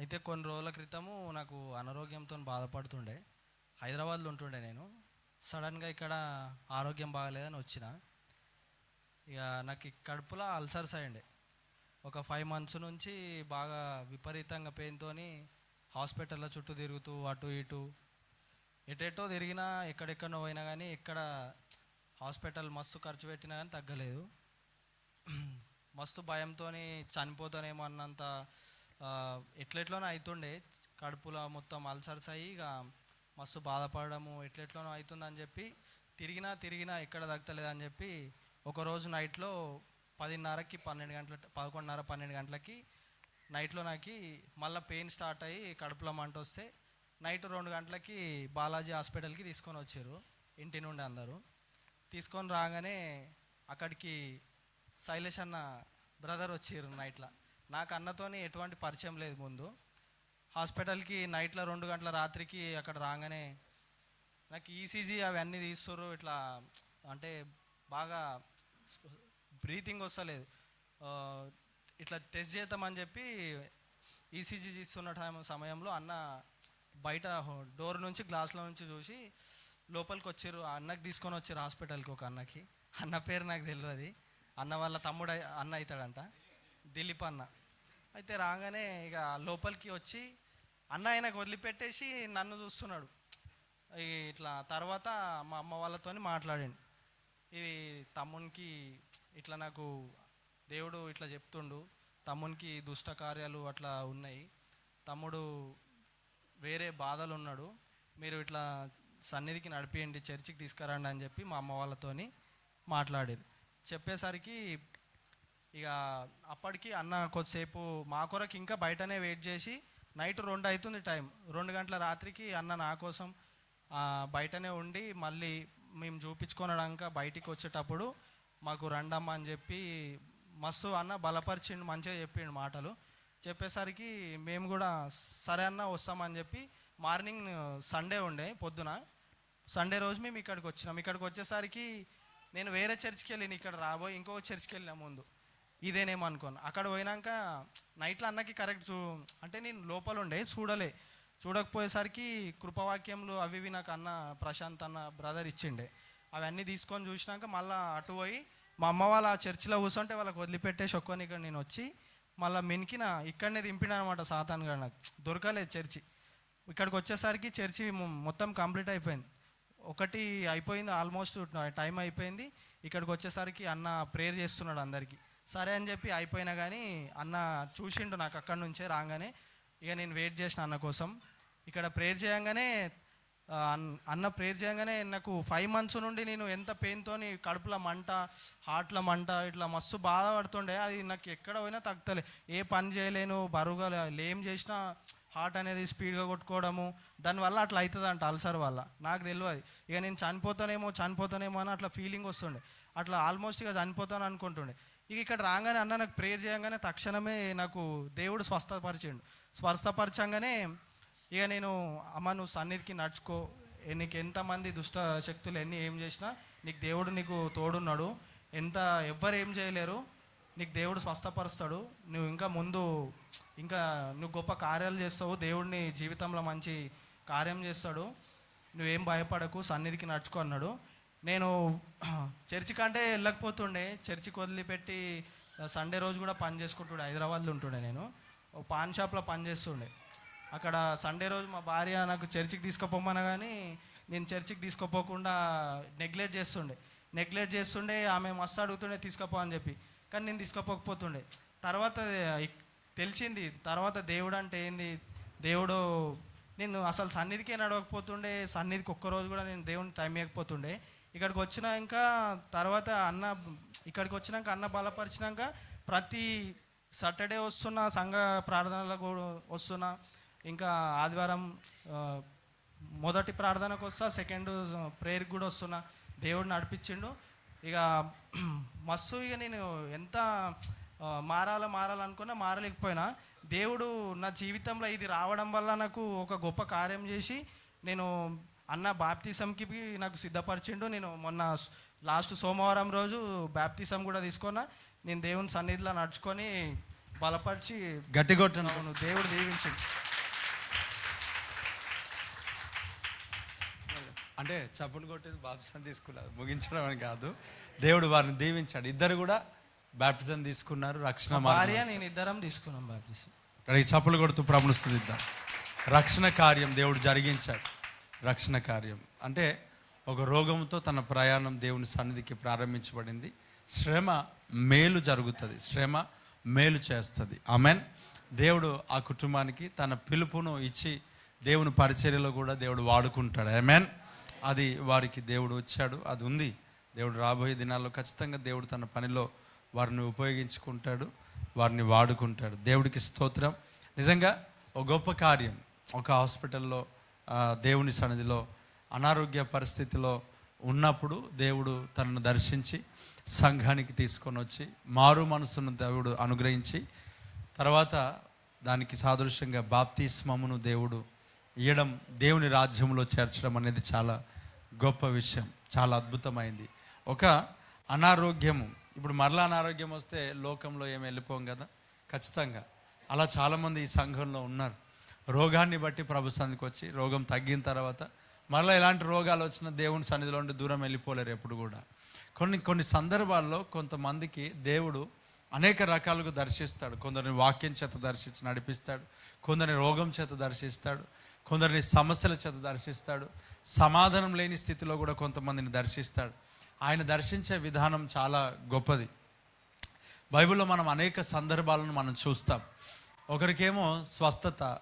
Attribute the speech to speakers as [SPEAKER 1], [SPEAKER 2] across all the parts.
[SPEAKER 1] అయితే కొన్ని రోజుల క్రితము నాకు అనారోగ్యంతో బాధపడుతుండే. హైదరాబాద్లో ఉంటుండే నేను. సడన్గా ఇక్కడ ఆరోగ్యం బాగాలేదని వచ్చిన. ఇక నాకు కడుపులో అల్సర్స్ అయ్యండి. ఒక ఫైవ్ మంత్స్ నుంచి బాగా విపరీతంగా పెయిన్తోని హాస్పిటల్లో చుట్టూ తిరుగుతూ అటు ఇటు. ఎటెటో తిరిగినా ఎక్కడెక్కడో పోయినా కానీ ఎక్కడ హాస్పిటల్ మస్తు ఖర్చు పెట్టినా కానీ తగ్గలేదు. మస్తు భయంతో చనిపోతానేమో అన్నంత ఎట్లెట్లోనో అవుతుండే కడుపులో మొత్తం అల్సర్స్ అయ్యి ఇక మస్తు బాధపడము ఎట్లెట్లోనో అవుతుందని చెప్పి తిరిగినా తిరిగినా ఎక్కడ తగ్గలేదని చెప్పి ఒకరోజు నైట్లో పదిన్నరకి పన్నెండు గంటల పదకొండున్నర పన్నెండు గంటలకి నైట్లో నాకు మళ్ళీ పెయిన్ స్టార్ట్ అయ్యి కడుపులో మంట వస్తే నైట్ రెండు గంటలకి బాలాజీ హాస్పిటల్కి తీసుకొని వచ్చారు ఇంటి నుండి అందరూ. తీసుకొని రాగానే అక్కడికి శైలేష్ అన్న బ్రదర్ వచ్చారు నైట్లో. నాకు అన్నతోని ఎటువంటి పరిచయం లేదు ముందు. హాస్పిటల్కి నైట్లో రెండు గంటల రాత్రికి అక్కడ రాగానే నాకు ఈసీజీ అవన్నీ తీస్తారు ఇట్లా అంటే బాగా బ్రీతింగ్ వస్తలేదు. ఇట్లా టెస్ట్ చేద్దామని చెప్పి ఈసీజీ తీస్తున్న టైం సమయంలో అన్న బయట డోర్ నుంచి గ్లాస్లో నుంచి చూసి లోపలికి వచ్చారు అన్నకి తీసుకొని వచ్చారు హాస్పిటల్కి ఒక అన్నకి. అన్న పేరు నాకు తెలియదు అన్న వాళ్ళ తమ్ముడు అన్న అవుతాడంట దిలీప్ అన్న. అయితే రాగానే ఇక లోపలికి వచ్చి అన్న ఆయనకు వదిలిపెట్టేసి నన్ను చూస్తున్నాడు. ఇట్లా తర్వాత మా అమ్మ వాళ్ళతోని మాట్లాడండి. ఇది తమ్మునికి ఇట్లా నాకు దేవుడు ఇట్లా చెప్తుండు. తమ్మునికి దుష్ట కార్యాలు అట్లా ఉన్నాయి. తమ్ముడు వేరే బాధలు ఉన్నాడు. మీరు ఇట్లా సన్నిధికి నడిపియండి చర్చికి తీసుకురండి అని చెప్పి మా అమ్మ వాళ్ళతోని మాట్లాడేది చెప్పేసరికి ఇక అప్పటికి అన్న కొద్దిసేపు మా కొరకు ఇంకా బయటనే వెయిట్ చేసి నైట్ రెండు అవుతుంది టైం రెండు గంటల రాత్రికి అన్న నా కోసం బయటనే ఉండి మళ్ళీ మేము చూపించుకొనడాక బయటికి వచ్చేటప్పుడు మాకు రండమ్మ అని చెప్పి మస్తు అన్న బలపరిచిండు మంచిగా చెప్పిండు మాటలు. చెప్పేసరికి మేము కూడా సరే అన్న వస్తామని చెప్పి మార్నింగ్ సండే ఉండే పొద్దున. సండే రోజు మేము ఇక్కడికి వచ్చినాం. ఇక్కడికి వచ్చేసరికి నేను వేరే చర్చ్కి వెళ్ళిన ఇక్కడ రాబోయి ఇంకో చర్చ్కి వెళ్ళిన ముందు. ఇదేనేమో అనుకోను. అక్కడ పోయినాక నైట్లో అన్నకి కరెక్ట్ చూ అంటే నేను లోపల ఉండే చూడలే. చూడకపోయేసరికి కృపవాక్యంలో అవి ఇవి నాకు అన్న ప్రశాంత్ అన్న బ్రదర్ ఇచ్చిండే. అవన్నీ తీసుకొని చూసినాక మళ్ళీ అటు పోయి మా అమ్మ వాళ్ళ ఆ చర్చిలో కూర్చుంటే వాళ్ళకి వదిలిపెట్టేసి ఒక్కొని ఇక్కడ నేను వచ్చి మళ్ళీ మెనికిన ఇక్కడనే దింపిన అనమాట సాతాన్ గారు నాకు. దొరకలేదు చర్చి. ఇక్కడికి వచ్చేసరికి చర్చి మొత్తం కంప్లీట్ అయిపోయింది. ఒకటి అయిపోయింది ఆల్మోస్ట్ టైం అయిపోయింది. ఇక్కడికి వచ్చేసరికి అన్న ప్రేయర్ చేస్తున్నాడు అందరికీ. సరే అని చెప్పి అయిపోయినా కానీ అన్న చూసిండు నాకు అక్కడి నుంచే రాగానే ఇక నేను వెయిట్ చేసిన అన్న కోసం. ఇక్కడ ప్రేయర్ చేయంగానే అన్న ప్రేయర్ చేయగానే నాకు ఫైవ్ మంత్స్ నుండి నేను ఎంత పెయిన్తోని కడుపులో మంట హార్ట్లో మంట ఇట్లా మస్తు బాధపడుతుండే అది నాకు ఎక్కడ పోయినా తగ్గలే ఏ పని చేయలేను బరువుగా ఏం చేసినా హార్ట్ అనేది స్పీడ్గా కొట్టుకోవడము దానివల్ల అట్లా అవుతుంది అంట అల్సర్ వల్ల. నాకు తెలియదు ఇక నేను చనిపోతానేమో చనిపోతానేమో అని అట్లా ఫీలింగ్ వస్తుండే. అట్లా ఆల్మోస్ట్ ఇక చనిపోతాను అనుకుంటుండే. ఇక ఇక్కడ రాగానే అన్న నాకు ప్రేయర్ చేయగానే తక్షణమే నాకు దేవుడు స్వస్థపరిచిండు. స్వస్థపరచంగానే ఇక నేను అమ్మ నువ్వు సన్నిధికి నడుచుకో. నీకు ఎంతమంది దుష్ట శక్తులు ఎన్ని ఏం చేసినా నీకు దేవుడు నీకు తోడున్నాడు. ఎంత ఎవ్వరు ఏం చేయలేరు. నీకు దేవుడు స్వస్థపరుస్తాడు. నువ్వు ఇంకా ముందు ఇంకా నువ్వు గొప్ప కార్యాలు చేస్తావు. దేవుడిని జీవితంలో మంచి కార్యం చేస్తాడు. నువ్వేం భయపడకు. సన్నిధికి నడుచుకో అన్నాడు. నేను చర్చి కంటే వెళ్ళకపోతుండే చర్చికి వదిలిపెట్టి సండే రోజు కూడా పని చేసుకుంటుండే హైదరాబాద్లో ఉంటుండే నేను. పాన్ షాప్లో పని చేస్తుండే. అక్కడ సండే రోజు మా భార్య నాకు చర్చికి తీసుకుపోమన్నా కానీ నేను చర్చికి తీసుకుపోకుండా నెగ్లెక్ట్ చేస్తుండే. నెగ్లెక్ట్ చేస్తుండే ఆమె మస్తు అడుగుతుండే తీసుకుపో అని చెప్పి. కానీ నేను తీసుకుపోకపోతుండే. తర్వాత తెలిసింది తర్వాత దేవుడు అంటే ఏంది? దేవుడు నేను అసలు సన్నిధికే నడవకపోతుండే సన్నిధికి ఒక్కరోజు కూడా నేను దేవుని టైం ఇవ్వకపోతుండే. ఇక్కడికి వచ్చిన ఇంకా తర్వాత అన్న ఇక్కడికి వచ్చినాక అన్న బలపరిచినాక ప్రతి సాటర్డే వస్తున్న సంఘ ప్రార్థనలకు వస్తున్న వస్తున్నా ఇంకా ఆదివారం మొదటి ప్రార్థనకు వస్తా సెకండ్ ప్రేయర్కి కూడా వస్తున్నా. దేవుడు నడిపించిండు. ఇక మస్తు ఇక నేను ఎంత మారాల మారాలనుకున్నా మారలేకపోయినా దేవుడు నా జీవితంలో ఇది రావడం వల్ల నాకు ఒక గొప్ప కార్యం చేసి నేను అన్న బాప్తిజంకి నాకు సిద్ధపరిచిండు. నేను మొన్న లాస్ట్ సోమవారం రోజు బాప్తిజం కూడా తీసుకున్నా. నేను దేవుని సన్నిధిలో నడుచుకొని బలపరిచి
[SPEAKER 2] గట్టి కొట్టండి
[SPEAKER 1] అవును దేవుడు దీవించింది
[SPEAKER 2] అంటే చప్పులు కొట్టేది బాప్టిజం తీసుకున్నారు ముగించడం అని కాదు. దేవుడు వారిని దీవించాడు. ఇద్దరు కూడా బాప్టిజం తీసుకున్నారు రక్షణ.
[SPEAKER 1] భార్య నేను ఇద్దరం తీసుకున్నాం
[SPEAKER 2] ఈ చప్పులు కొడుతూ ప్రభుని స్తుతిద్దాం రక్షణ కార్యం దేవుడు జరిగించాడు. రక్షణ కార్యం. అంటే ఒక రోగంతో తన ప్రయాణం దేవుని సన్నిధికి ప్రారంభించబడింది. శ్రమ మేలు జరుగుతుంది. శ్రమ మేలు చేస్తుంది. ఆమెన్ దేవుడు ఆ కుటుంబానికి తన పిలుపును ఇచ్చి దేవుని పరిచర్యలో కూడా దేవుడు వాడుకుంటాడు. ఆమెన్ అది వారికి దేవుడు వచ్చాడు. అది ఉంది. దేవుడు రాబోయే దినాల్లో ఖచ్చితంగా దేవుడు తన పనిలో వారిని ఉపయోగించుకుంటాడు. వారిని వాడుకుంటాడు. దేవుడికి స్తోత్రం. నిజంగా ఒక గొప్ప కార్యం. ఒక హాస్పిటల్లో దేవుని సన్నిధిలో అనారోగ్య పరిస్థితిలో ఉన్నప్పుడు దేవుడు తనను దర్శించి సంఘానికి తీసుకొని వచ్చి మారు మనసును దేవుడు అనుగ్రహించి తర్వాత దానికి సాదృశ్యంగా బాప్తిస్మమును దేవుడు ఇయ్యడం దేవుని రాజ్యంలో చేర్చడం అనేది చాలా గొప్ప విషయం చాలా అద్భుతమైంది. ఒక అనారోగ్యము ఇప్పుడు మరలా అనారోగ్యం వస్తే లోకంలో ఏమి వెళ్ళిపోం కదా? ఖచ్చితంగా. అలా చాలామంది ఈ సంఘంలో ఉన్నారు. రోగాన్ని బట్టి ప్రభు సన్నిధికి వచ్చి రోగం తగ్గిన తర్వాత మరలా ఎలాంటి రోగాలు వచ్చినా దేవుని సన్నిధిలో ఉండి దూరం వెళ్ళిపోలేరు ఎప్పుడు కూడా. కొన్ని కొన్ని సందర్భాల్లో కొంతమందికి దేవుడు అనేక రకాలుగా దర్శిస్తాడు. కొందరిని వాక్యం చేత దర్శించి నడిపిస్తాడు. కొందరిని రోగం చేత దర్శిస్తాడు. కొందరిని సమస్యల చేత దర్శిస్తాడు. సమాధానం లేని స్థితిలో కూడా కొంతమందిని దర్శిస్తాడు. ఆయన దర్శించే విధానం చాలా గొప్పది. బైబిల్లో మనం అనేక సందర్భాలను మనం చూస్తాం. ఒకరికేమో స్వస్థత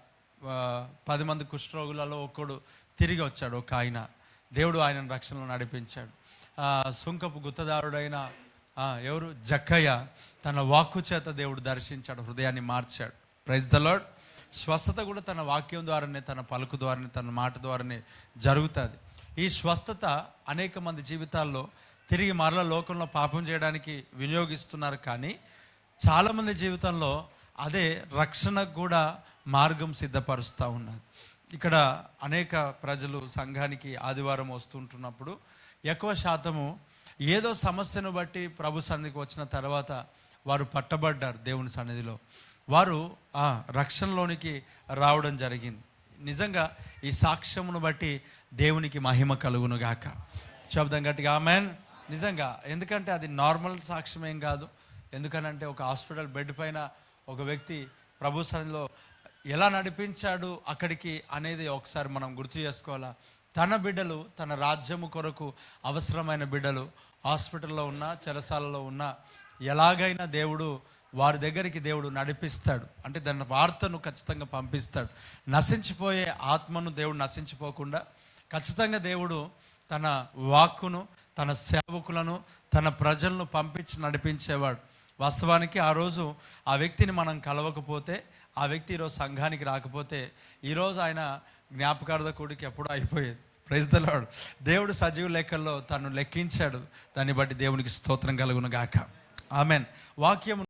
[SPEAKER 2] పది మంది కుష్ఠరోగులలో ఒకడు తిరిగి వచ్చాడు ఒక ఆయన. దేవుడు ఆయనను రక్షణలో నడిపించాడు. సుంకపు గుత్తదారుడైన ఎవరు? జక్కయ్య. తన వాక్కు చేత దేవుడు దర్శించాడు హృదయాన్ని మార్చాడు. ప్రైజ్ ద లాడ్ స్వస్థత కూడా తన వాక్యం ద్వారానే తన పలుకు ద్వారానే తన మాట ద్వారానే జరుగుతుంది. ఈ స్వస్థత అనేక మంది జీవితాల్లో తిరిగి మరల లోకంలో పాపం చేయడానికి వినియోగిస్తున్నారు కానీ చాలామంది జీవితంలో అదే రక్షణకు కూడా మార్గం సిద్ధపరుస్తూ ఉన్నారు. ఇక్కడ అనేక ప్రజలు సంఘానికి ఆదివారం వస్తుంటున్నప్పుడు ఎక్కువ శాతము ఏదో సమస్యను బట్టి ప్రభు సన్నిధికి వచ్చిన తర్వాత వారు పట్టబడ్డారు దేవుని సన్నిధిలో. వారు రక్షణలోనికి రావడం జరిగింది. నిజంగా ఈ సాక్ష్యమును బట్టి దేవునికి మహిమ కలుగును గాక శబ్దం గట్టిగా మ్యాన్ నిజంగా ఎందుకంటే అది నార్మల్ సాక్ష్యం ఏం కాదు. ఎందుకనంటే ఒక హాస్పిటల్ బెడ్ పైన ఒక వ్యక్తి ప్రభు సన్నిధిలో ఎలా నడిపించాడు అక్కడికి అనేది ఒకసారి మనం గుర్తు చేసుకోవాలా? తన బిడ్డలు తన రాజ్యము కొరకు అవసరమైన బిడ్డలు హాస్పిటల్లో ఉన్న చెరసాలలో ఉన్న ఎలాగైనా దేవుడు వారి దగ్గరికి దేవుడు నడిపిస్తాడు. అంటే దాని వార్తను ఖచ్చితంగా పంపిస్తాడు. నశించిపోయే ఆత్మను దేవుడు నశించిపోకుండా ఖచ్చితంగా దేవుడు తన వాక్కును తన సేవకులను తన ప్రజలను పంపించి నడిపించేవాడు. వాస్తవానికి ఆ రోజు ఆ వ్యక్తిని మనం కలవకపోతే ఆ వ్యక్తి ఈరోజు సంఘానికి రాకపోతే ఈరోజు ఆయన జ్ఞాపకార్థ జ్ఞాపకార్థకుడికి ఎప్పుడూ అయిపోయేది. ప్రైజ్ దలాడు దేవుడు సజీవ లెక్కల్లో తను లెక్కించాడు. దాన్ని బట్టి దేవునికి స్తోత్రం కలుగును గాక. ఆమెన్ వాక్యం